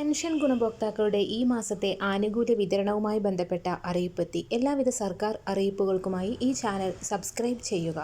Pension ഗുണഭോക്താക്കളുടെ ഈ മാസത്തെ ആനുകൂല്യ വിതരണവുമായി ബന്ധപ്പെട്ട അറിയിപ്പെത്തി. എല്ലാവിധ സർക്കാർ അറിയിപ്പുകൾക്കുമായി ഈ ചാനൽ സബ്സ്ക്രൈബ് ചെയ്യുക.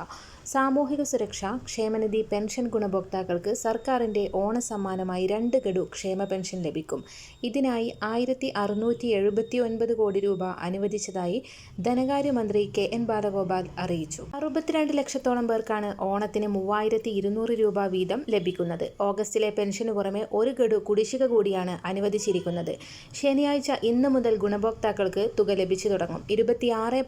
സാമൂഹിക സുരക്ഷ ക്ഷേമനിധി പെൻഷൻ ഗുണഭോക്താക്കൾക്ക് സർക്കാരിന്റെ ഓണസമ്മാനമായി രണ്ട് ഗഡു ക്ഷേമ പെൻഷൻ ലഭിക്കും. ഇതിനായി ആയിരത്തി അറുന്നൂറ്റി എഴുപത്തി ഒൻപത് കോടി രൂപ അനുവദിച്ചതായി ധനകാര്യമന്ത്രി കെ എൻ ബാലഗോപാൽ അറിയിച്ചു. അറുപത്തിരണ്ട് ലക്ഷത്തോളം പേർക്കാണ് ഓണത്തിന് മൂവായിരത്തി ഇരുന്നൂറ് രൂപ വീതം ലഭിക്കുന്നത്. ഓഗസ്റ്റിലെ പെൻഷന് പുറമെ ഒരു ഗഡു കുടിശ്ശിക കൂടിയാണ് അനുവദിച്ചിരിക്കുന്നത്. ശനിയാഴ്ച ഇന്ന് മുതൽ ഗുണഭോക്താക്കൾക്ക് തുക ലഭിച്ചു തുടങ്ങും. ഇരുപത്തിയാറ്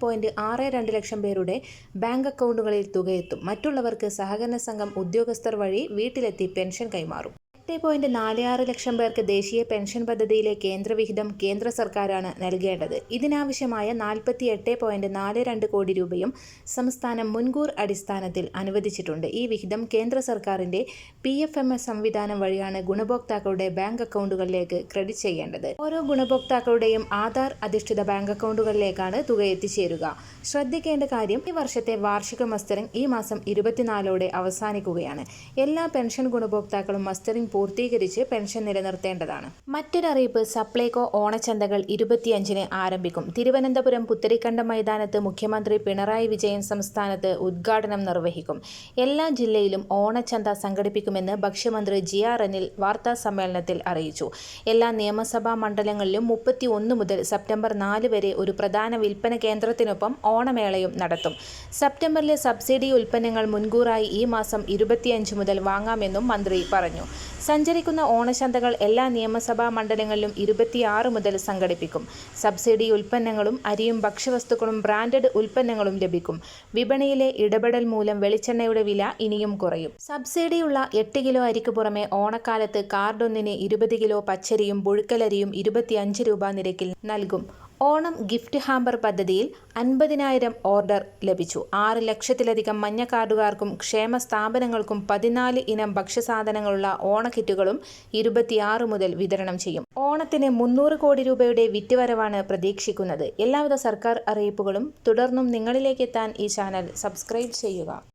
ലക്ഷം പേരുടെ ബാങ്ക് അക്കൗണ്ടുകളിൽ തുകയെത്തും മറ്റുള്ളവർക്ക് സഹകരണ സംഘം ഉദ്യോഗസ്ഥർ വഴി വീട്ടിലെത്തി പെൻഷൻ കൈമാറും. എട്ട് പോയിന്റ് നാല് ആറ് ലക്ഷം പേർക്ക് ദേശീയ പെൻഷൻ പദ്ധതിയിലെ കേന്ദ്രവിഹിതം കേന്ദ്ര സർക്കാരാണ് നൽകേണ്ടത്. ഇതിനാവശ്യമായ നാൽപ്പത്തി എട്ട് പോയിന്റ് നാല് രണ്ട് കോടി രൂപയും സംസ്ഥാനം മുൻകൂർ അടിസ്ഥാനത്തിൽ അനുവദിച്ചിട്ടുണ്ട്. ഈ വിഹിതം കേന്ദ്ര സർക്കാരിന്റെ പി എഫ് എം എസ് സംവിധാനം വഴിയാണ് ഗുണഭോക്താക്കളുടെ ബാങ്ക് അക്കൗണ്ടുകളിലേക്ക് ക്രെഡിറ്റ് ചെയ്യേണ്ടത്. ഓരോ ഗുണഭോക്താക്കളുടെയും ആധാർ അധിഷ്ഠിത ബാങ്ക് അക്കൗണ്ടുകളിലേക്കാണ് തുക എത്തിച്ചേരുക. ശ്രദ്ധിക്കേണ്ട കാര്യം ഈ വർഷത്തെ വാർഷിക മസ്റ്ററിംഗ് ഈ മാസം ഇരുപത്തിനാലോടെ അവസാനിക്കുകയാണ്. എല്ലാ പെൻഷൻ ഗുണഭോക്താക്കളും മസ്റ്ററിംഗ് പൂർത്തീകരിച്ച് പെൻഷൻ നിലനിർത്തേണ്ടതാണ്. മറ്റൊരറിയിപ്പ് സപ്ലൈകോ ഓണച്ചന്തകൾ ഇരുപത്തിയഞ്ചിന് ആരംഭിക്കും. തിരുവനന്തപുരം പുത്തരിക്കണ്ടം മൈതാനത്ത് മുഖ്യമന്ത്രി പിണറായി വിജയൻ സംസ്ഥാനത്ത് ഉദ്ഘാടനം നിർവഹിക്കും. എല്ലാ ജില്ലയിലും ഓണച്ചന്ത സംഘടിപ്പിക്കുമെന്ന് ഭക്ഷ്യമന്ത്രി ജി ആർ അനിൽ വാർത്താ സമ്മേളനത്തിൽ അറിയിച്ചു. എല്ലാ നിയമസഭാ മണ്ഡലങ്ങളിലും മുപ്പത്തി ഒന്ന് മുതൽ സെപ്റ്റംബർ നാല് വരെ ഒരു പ്രധാന വിൽപ്പന കേന്ദ്രത്തിനൊപ്പം ഓണമേളയും നടത്തും. സെപ്റ്റംബറിലെ സബ്സിഡി ഉൽപ്പന്നങ്ങൾ മുൻകൂറായി ഈ മാസം ഇരുപത്തിയഞ്ച് മുതൽ വാങ്ങാമെന്നും മന്ത്രി പറഞ്ഞു. സഞ്ചരിക്കുന്ന ഓണശന്തകൾ എല്ലാ നിയമസഭാ മണ്ഡലങ്ങളിലും ഇരുപത്തിയാറ് മുതൽ സംഘടിപ്പിക്കും. സബ്സിഡി ഉൽപ്പന്നങ്ങളും അരിയും ഭക്ഷ്യവസ്തുക്കളും ബ്രാൻഡഡ് ഉൽപ്പന്നങ്ങളും ലഭിക്കും. വിപണിയിലെ ഇടപെടൽ മൂലം വെളിച്ചെണ്ണയുടെ വില ഇനിയും കുറയും. സബ്സിഡിയുള്ള എട്ട് കിലോ അരിക്ക് പുറമെ ഓണക്കാലത്ത് കാർഡൊന്നിന് ഇരുപത് കിലോ പച്ചരിയും പുഴുക്കലരിയും ഇരുപത്തിയഞ്ച് രൂപ നിരക്കിൽ നൽകും. ഓണം ഗിഫ്റ്റ് ഹാമ്പർ പദ്ധതിയിൽ അൻപതിനായിരം ഓർഡർ ലഭിച്ചു. ആറ് ലക്ഷത്തിലധികം മഞ്ഞ കാർഡുകാർക്കും ക്ഷേമ സ്ഥാപനങ്ങൾക്കും പതിനാല് ഇനം ഭക്ഷ്യസാധനങ്ങളുള്ള ഓണക്കിറ്റുകളും ഇരുപത്തിയാറ് മുതൽ വിതരണം ചെയ്യും. ഓണത്തിന് മുന്നൂറ് കോടി രൂപയുടെ വിറ്റുവരവാണ് പ്രതീക്ഷിക്കുന്നത്. എല്ലാവിധ സർക്കാർ അറിയിപ്പുകളും തുടർന്നും നിങ്ങളിലേക്ക് എത്താൻ ഈ ചാനൽ സബ്സ്ക്രൈബ് ചെയ്യുക.